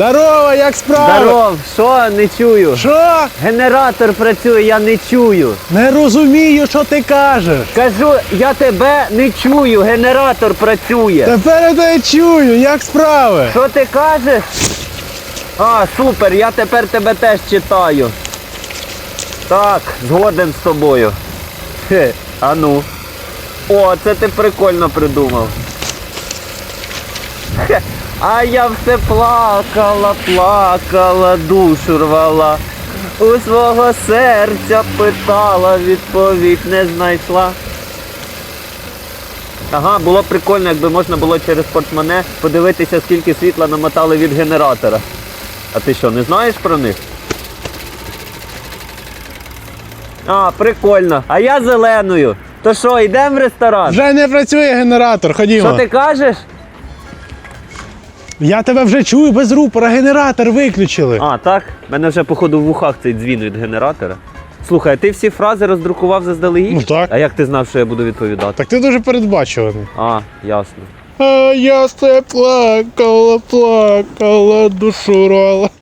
Здорово, як справи? Здоров, що не чую? Що? Генератор працює, я не чую. Не розумію, що ти кажеш. Кажу, я тебе не чую, генератор працює. Тепер я тебе чую, як справи? Що ти кажеш? А, супер, я тепер тебе теж читаю. Так, згоден з тобою. Хе, а ну. О, це ти прикольно придумав. Хе, а я все плакала, плакала, душу рвала. У свого серця питала, відповідь не знайшла. Ага, було б прикольно, якби можна було через портмоне подивитися, скільки світла намотали від генератора. А ти що, не знаєш про них? А, прикольно. А я зеленою. То що, йдемо в ресторан? Вже не працює генератор, ходімо. Що ти кажеш? Я тебе вже чую без рупора, генератор виключили. А, так? У мене вже, походу, в вухах цей дзвін від генератора. Слухай, а ти всі фрази роздрукував заздалегідь? Ну, так. А як ти знав, що я буду відповідати? Так ти дуже передбачуваний. А, ясно. А я все плакала, плакала, душу рвала.